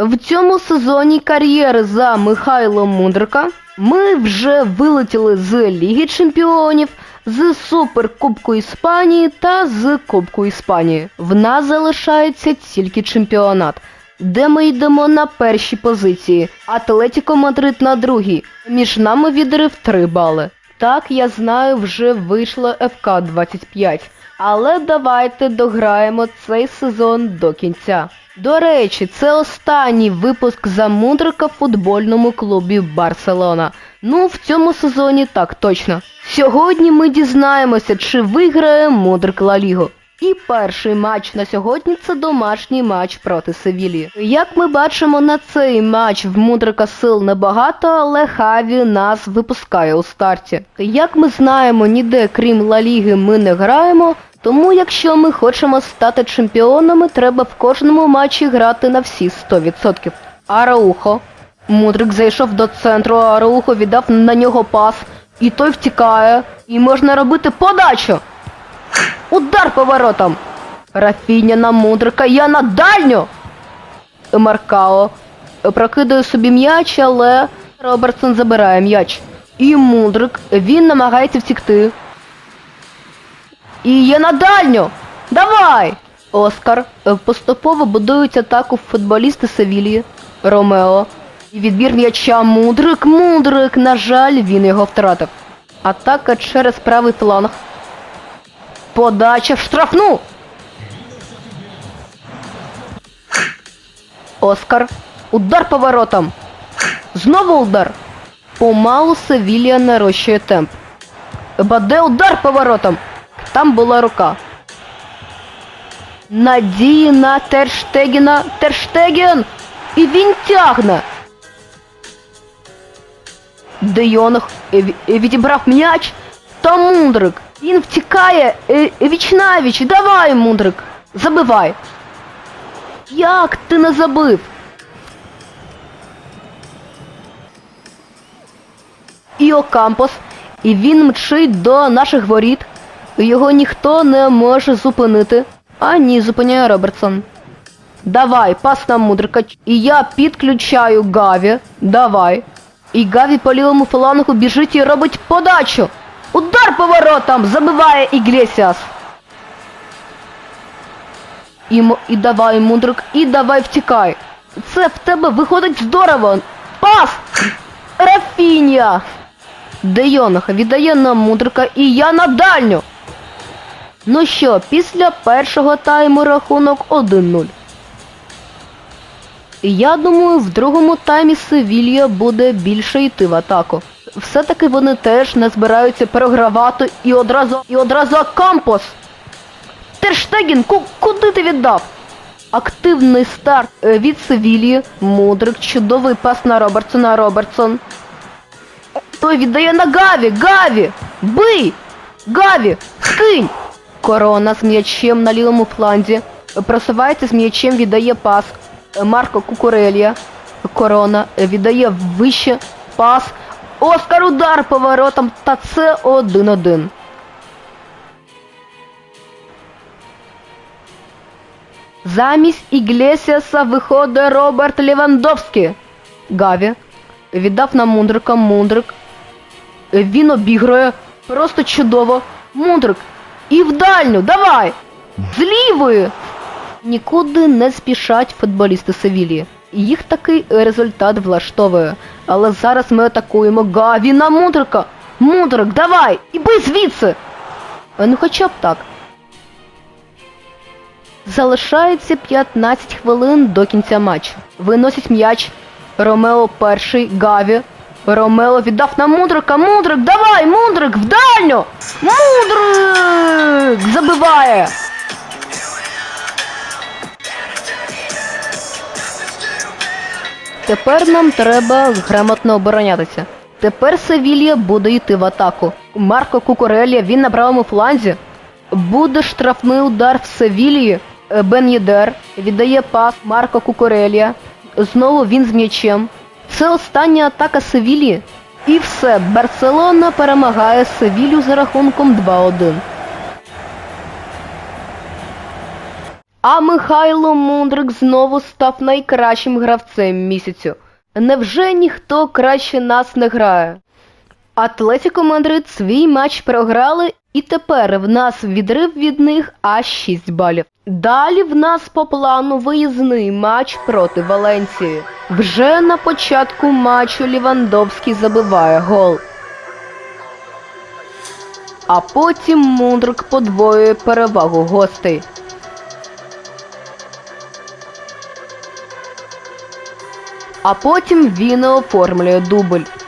В цьому сезоні кар'єри за Михайло Мудрика ми вже вилетіли з Ліги Чемпіонів, з Суперкубку Іспанії та з Кубку Іспанії. В нас залишається тільки чемпіонат, де ми йдемо на першій позиції, Атлетіко Мадрид на другій. Між нами відрив 3 бали. Так, я знаю, вже вийшло ФК 25. Але давайте дограємо цей сезон до кінця. До речі, це останній випуск за Мудрика в футбольному клубі Барселона. Ну, в цьому сезоні так точно. Сьогодні ми дізнаємося, чи виграє Мудрик Ла Лігу. І перший матч на сьогодні це домашній матч проти Севілії. Як ми бачимо, на цей матч в Мудрика сил небагато, але Хаві нас випускає у старті. Як ми знаємо, ніде крім Ла Ліги ми не граємо, тому якщо ми хочемо стати чемпіонами, треба в кожному матчі грати на всі 100%. Араухо. Мудрик зайшов до центру, Араухо віддав на нього пас, і той втікає, і можна робити подачу. Удар по воротам. Рафіня на Мудрика, я на дальню. Маркао прокидає собі м'яч, але Робертсон забирає м'яч. І Мудрик, він намагається втікти. І є на дальню. Давай! Оскар е, поступово будують атаку футболісти Севілії. Ромео. І відбір м'яча Мудрик, Мудрик, на жаль, він його втратив. Атака через правий фланг. Подача в штрафну. Оскар. Удар по воротам. Знову удар. Помалу Севілія нарощує темп. Баде удар по воротам. Там була рука. Надії на Терштегіна. Терштеген! І він тягне. Де Йонг е, е, відібрав м'яч. Та Мундрик. Він втікає. е, Віч. Давай, Мундрик. Забивай. Як ти не забив? І Окампос. І він мчить до наших воріт. Його ніхто не може зупинити. А ні, зупиняє Робертсон. Давай, пас на мудрика. І я підключаю Гаві. Давай. І Гаві по лівому флангу біжить і робить подачу. Удар по воротам! Забиває Іглесіас. І, і давай, мудрик, і давай втікай. Це в тебе виходить здорово. Пас! Рафінія! Де Йонг віддає на мудрика і я на дальню. Ну що, після першого тайму рахунок 1-0. Я думаю, в другому таймі Севілья буде більше йти в атаку. Все-таки вони теж не збираються програвати і одразу і одразу Кампос. Терштеген, ку- куди ти віддав? Активний старт е, від Севілії. Мудрик, чудовий пас на Робертсона. Робертсон. Той віддає на Гаві! Гаві! Бий! Гаві! Скинь! Корона з м'ячем на лівому фланзі. Просувається з м'ячем, віддає пас. Марко Кукурелія. Корона віддає вище пас. Оскар удар по воротам. Та це 1-1. Замість Іглесіаса виходить Роберт Левандовський. Гаві віддав на Мундрика Мундрик. Він обігрує просто чудово. Мундрик. І в дальню, давай! З лівої! Нікуди не спішать футболісти Севілії. Їх такий результат влаштовує. Але зараз ми атакуємо Гаві на Мундрика. Мундрик, давай! І бий звідси! Ну хоча б так. Залишається 15 хвилин до кінця матчу. Виносять м'яч. Ромео перший, Гаві. Ромео віддав на Мудрика. Мудрик, давай, Мудрик, в дальню! Мудрик! Забиває! Тепер нам треба грамотно оборонятися. Тепер Севілья буде йти в атаку. Марко Кукурелія, він на правому фланзі. Буде штрафний удар в Севілії. Е, Бен Єдер віддає пас Марко Кукурелія. Знову він з м'ячем. Це остання атака Севілії. І все, Барселона перемагає Севілю за рахунком 2-1. А Михайло Мундрик знову став найкращим гравцем місяцю. Невже ніхто краще нас не грає? Атлетіко Мадрид свій матч програли, і тепер в нас відрив від них аж 6 балів. Далі в нас по плану виїзний матч проти Валенції. Вже на початку матчу Лівандовський забиває гол. А потім Мундрик подвоює перевагу гостей. А потім він оформлює дубль.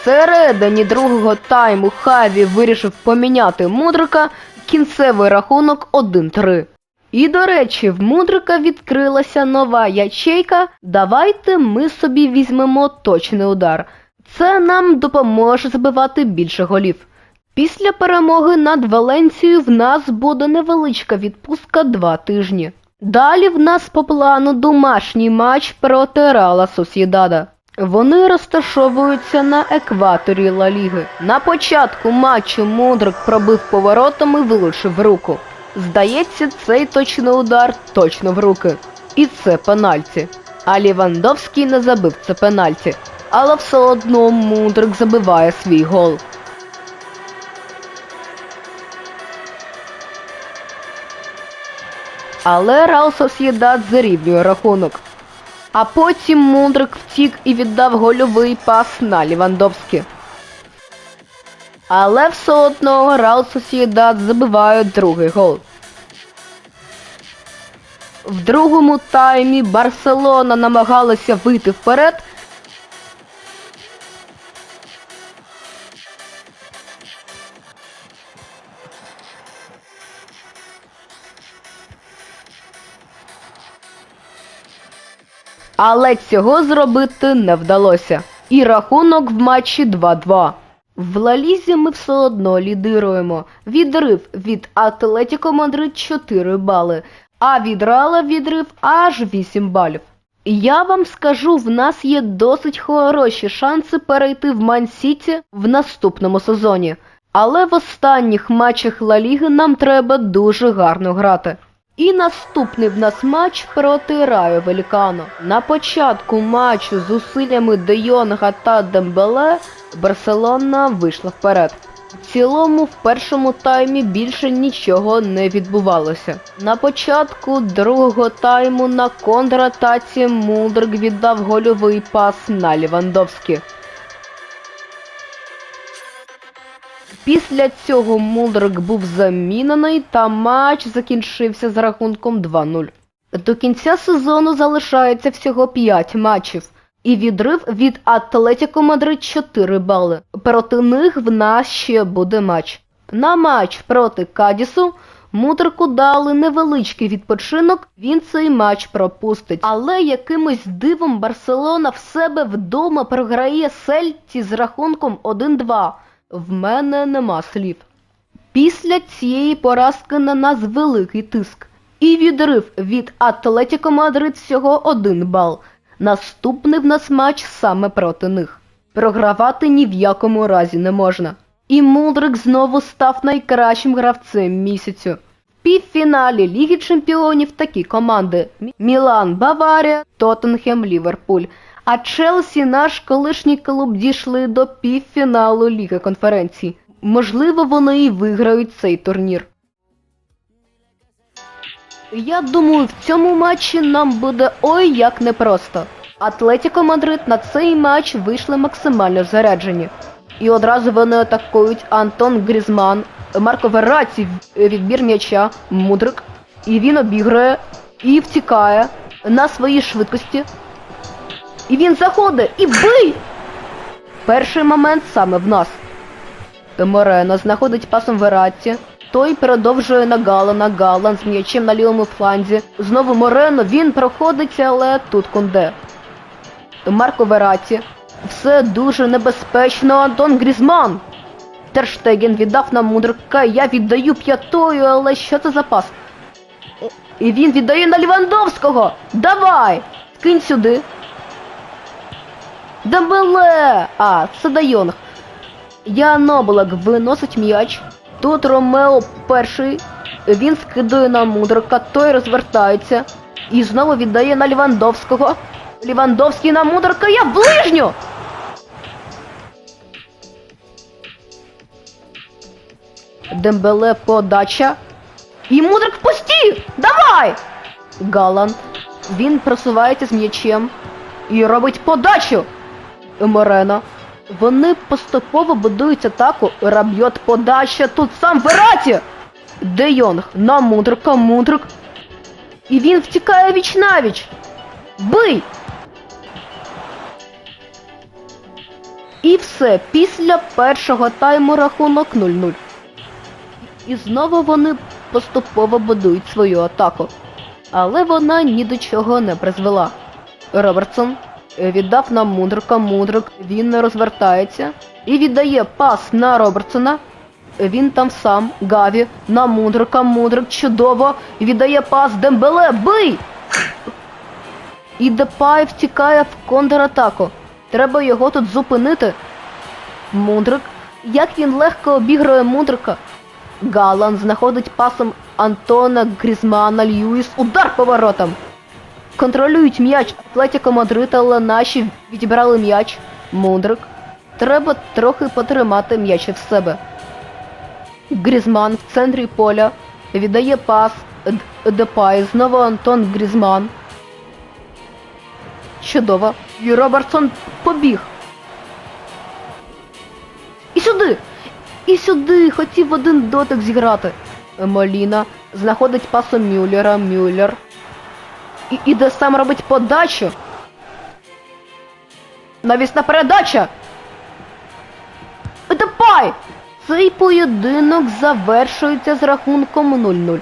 Всередині другого тайму Хаві вирішив поміняти Мудрика кінцевий рахунок 1-3. І, до речі, в Мудрика відкрилася нова ячейка. Давайте ми собі візьмемо точний удар. Це нам допоможе забивати більше голів. Після перемоги над Валенцією в нас буде невеличка відпустка 2 тижні. Далі в нас по плану домашній матч проти Рала Сосєдада. Вони розташовуються на екваторі Ла Ліги. На початку матчу Мудрик пробив поворотами, вилучив руку. Здається, цей точний удар точно в руки. І це пенальті. А Лівандовський не забив це пенальті. Але все одно Мудрик забиває свій гол. Але Реал Сосєдад зарівнює рахунок. А потім Мундрик втік і віддав гольовий пас на Лівандовський. Але все одно Рал Сосєдад забиває другий гол. В другому таймі Барселона намагалася вийти вперед. Але цього зробити не вдалося. І рахунок в матчі 2-2. В Лалізі ми все одно лідируємо. Відрив від Атлетіко Мадрид 4 бали, а від Рала відрив аж 8 балів. Я вам скажу, в нас є досить хороші шанси перейти в Ман-Сіті в наступному сезоні. Але в останніх матчах Ла Ліги нам треба дуже гарно грати. І наступний в нас матч проти Раю Велікано. На початку матчу з усиллями Де та Дембеле Барселона вийшла вперед. В цілому в першому таймі більше нічого не відбувалося. На початку другого тайму на контратаці Мудрик віддав гольовий пас на Лівандовський. Після цього Мудрик був замінений та матч закінчився з рахунком 2-0. До кінця сезону залишається всього 5 матчів. І відрив від Атлетіко Мадрид 4 бали. Проти них в нас ще буде матч. На матч проти Кадісу Мудрику дали невеличкий відпочинок, він цей матч пропустить. Але якимось дивом Барселона в себе вдома програє Сельті з рахунком 1-2. В мене нема слів. Після цієї поразки на нас великий тиск. І відрив від Атлетіко Мадрид всього один бал. Наступний в нас матч саме проти них. Програвати ні в якому разі не можна. І Мудрик знову став найкращим гравцем місяцю. В півфіналі Ліги Чемпіонів такі команди Мілан, Баварія, Тоттенхем, Ліверпуль. А Челсі, наш колишній клуб, дійшли до півфіналу Ліги конференцій. Можливо, вони і виграють цей турнір. Я думаю, в цьому матчі нам буде ой як непросто. Атлетіко Мадрид на цей матч вийшли максимально заряджені. І одразу вони атакують Антон Грізман, Марко Вераці відбір м'яча, Мудрик. І він обіграє і втікає на своїй швидкості. І він заходить і бий! Перший момент саме в нас. Морено знаходить пасом Вератті. Той продовжує на Галана, Галан з м'ячем на лівому фланзі. Знову Морено, він проходить, але тут Кунде. Марко Вераті. Все дуже небезпечно, Антон Грізман. Терштеген віддав на Мудрика, я віддаю п'ятою, але що це за пас? І він віддає на Лівандовського! Давай! Кинь сюди. Дембеле! А, це Дайонг. Ян Облак виносить м'яч. Тут Ромео перший. Він скидує на Мудрика, той розвертається. І знову віддає на Лівандовського. Лівандовський на Мудрика, я в ближню! Дембеле подача. І Мудрик в пості! Давай! Галан. Він просувається з м'ячем і робить подачу. Морено. Вони поступово будують атаку. Раб'йот подача тут сам Вераті. Де Йонг на Мудрика, Мудрик. І він втікає віч навіч. Бий! І все, після першого тайму рахунок 0-0. І знову вони поступово будують свою атаку. Але вона ні до чого не призвела. Робертсон віддав на Мудрика, Мудрик, він не розвертається і віддає пас на Робертсона. Е, Він там сам, Гаві, на Мудрика, Мудрик, чудово, віддає пас Дембеле, бий! І Депай втікає в контратаку. Треба його тут зупинити. Мудрик. Як він легко обігрує Мудрика. Галан знаходить пасом Антона Грізмана Льюіс. Удар поворотом. Контролюють м'яч Атлетіко Мадрид, але наші відібрали м'яч. Мудрик. Треба трохи потримати м'яч в себе. Грізман в центрі поля. Віддає пас. Депай. Знову Антон Грізман. Чудово. І Робертсон побіг. І сюди! І сюди! Хотів один дотик зіграти. Моліна знаходить пасом Мюллера, Мюллер. І іде сам робить подачу. Навісна передача! Депай! Цей поєдинок завершується з рахунком 0-0.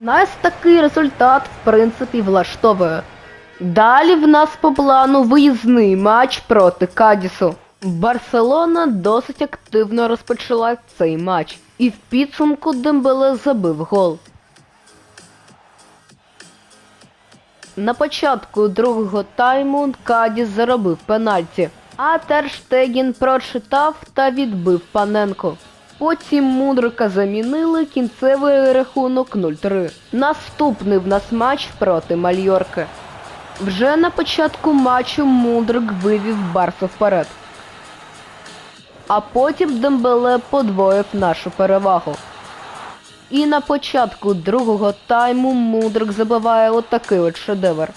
Нас такий результат, в принципі, влаштовує. Далі в нас по плану виїзний матч проти Кадісу. Барселона досить активно розпочала цей матч. І в підсумку Дембеле забив гол. На початку другого тайму Кадіс заробив пенальті, а Терштегін прочитав та відбив Паненко. Потім Мудрика замінили кінцевий рахунок 0-3. Наступний в нас матч проти Мальорки. Вже на початку матчу Мудрик вивів Барсу вперед. А потім Дембеле подвоїв нашу перевагу. І на початку другого тайму Мудрик забиває отакий от шедевр.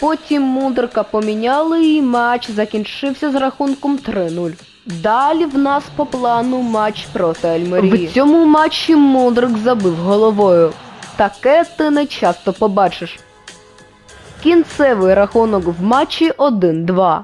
Потім Мудрика поміняли і матч закінчився з рахунком 3-0. Далі в нас по плану матч проти Альмерії. В цьому матчі Мудрик забив головою. Таке ти не часто побачиш. Кінцевий рахунок в матчі 1-2.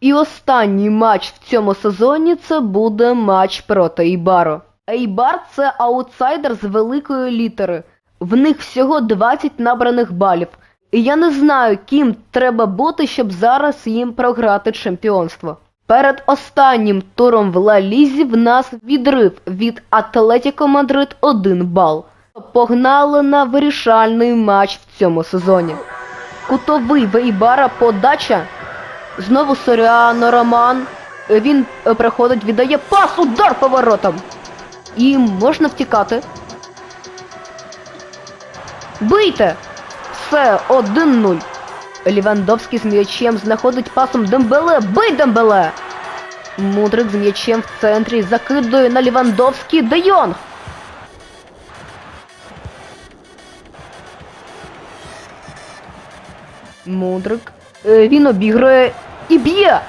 І останній матч в цьому сезоні це буде матч проти Ейбаро. Ейбар це аутсайдер з великої літери. В них всього 20 набраних балів. І я не знаю, ким треба бути, щоб зараз їм програти чемпіонство. Перед останнім туром в Ла Лізі в нас відрив від Атлетіко Мадрид 1 бал. Погнали на вирішальний матч в цьому сезоні. Кутовий в Ейбара подача. Знову Соріано Роман. Він е, приходить, віддає пас, удар поворотом. І можна втікати. Бийте! Все, 1-0. Лівандовський з м'ячем знаходить пасом Дембеле. Бий Дембеле! Мудрик з м'ячем в центрі закидує на Лівандовський Де Йонг. Мудрик. Е, Він обігрує і б'є.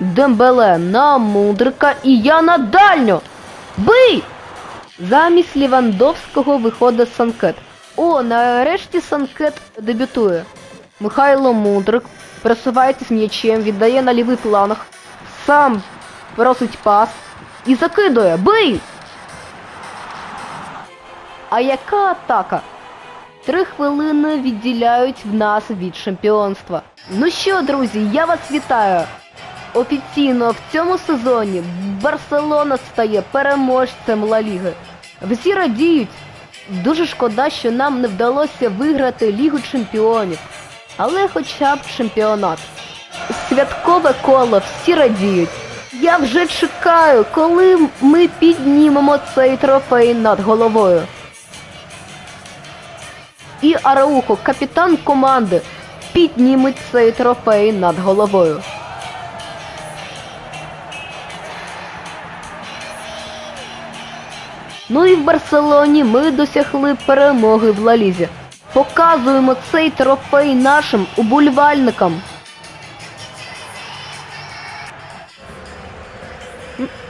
Дембеле на Мудрика і я на дальню. Бий! Замість Лівандовського виходить Санкет. О, нарешті Санкет дебютує. Михайло Мудрик просувається з м'ячем, віддає на лівий фланг, сам просить пас і закидує. Бий! А яка атака? Три хвилини відділяють в нас від чемпіонства. Ну що, друзі, я вас вітаю! Офіційно в цьому сезоні Барселона стає переможцем Ла Ліги. Всі радіють. Дуже шкода, що нам не вдалося виграти Лігу чемпіонів, але хоча б чемпіонат. святкове коло, всі радіють. Я вже чекаю, коли ми піднімемо цей трофей над головою. І Араухо, капітан команди, підніметь цей трофей над головою. Ну і в Барселоні ми досягли перемоги в Лалізі. Показуємо цей трофей нашим уболівальникам.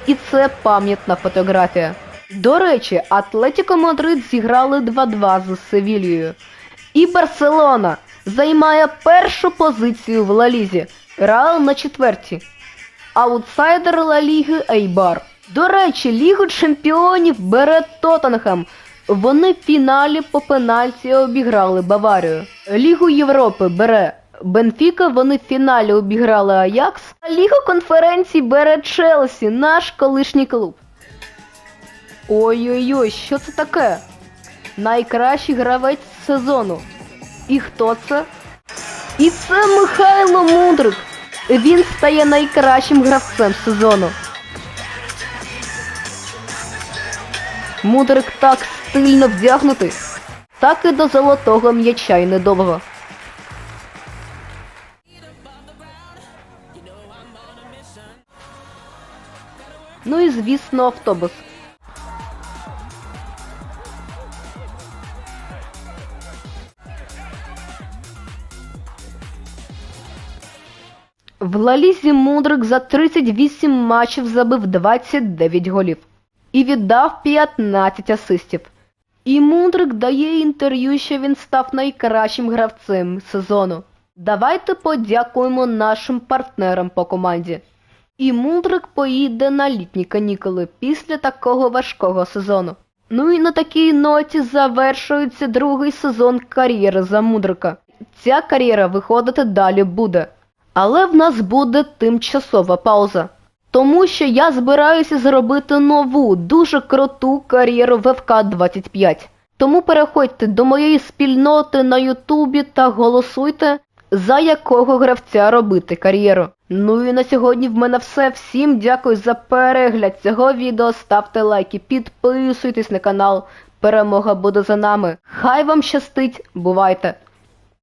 І це пам'ятна фотографія. До речі, Атлетіко Мадрид зіграли 2-2 з Севільєю. І Барселона займає першу позицію в Лалізі. Реал на четвертій. Аутсайдер Ла Ліги Ейбар. До речі, Лігу Чемпіонів бере Тоттенхем. Вони в фіналі по пенальті обіграли Баварію. Лігу Європи бере Бенфіка, вони в фіналі обіграли Аякс. А Лігу конференцій бере Челсі, наш колишній клуб. Ой-ой-ой, що це таке? Найкращий гравець сезону. І хто це? І це Михайло Мудрик. Він стає найкращим гравцем сезону. Мудрик так стильно вдягнутий, так і до золотого м'яча й недовго. Ну і звісно автобус. В Лалізі Мудрик за 38 матчів забив 29 голів і віддав 15 асистів. І Мудрик дає інтерв'ю, що він став найкращим гравцем сезону. Давайте подякуємо нашим партнерам по команді. І Мудрик поїде на літні канікули після такого важкого сезону. Ну і на такій ноті завершується другий сезон кар'єри за Мудрика. Ця кар'єра виходити далі буде. Але в нас буде тимчасова пауза. Тому що я збираюся зробити нову, дуже круту кар'єру в ФК-25. Тому переходьте до моєї спільноти на Ютубі та голосуйте, за якого гравця робити кар'єру. Ну і на сьогодні в мене все. Всім дякую за перегляд цього відео. Ставте лайки, підписуйтесь на канал. Перемога буде за нами. Хай вам щастить, бувайте!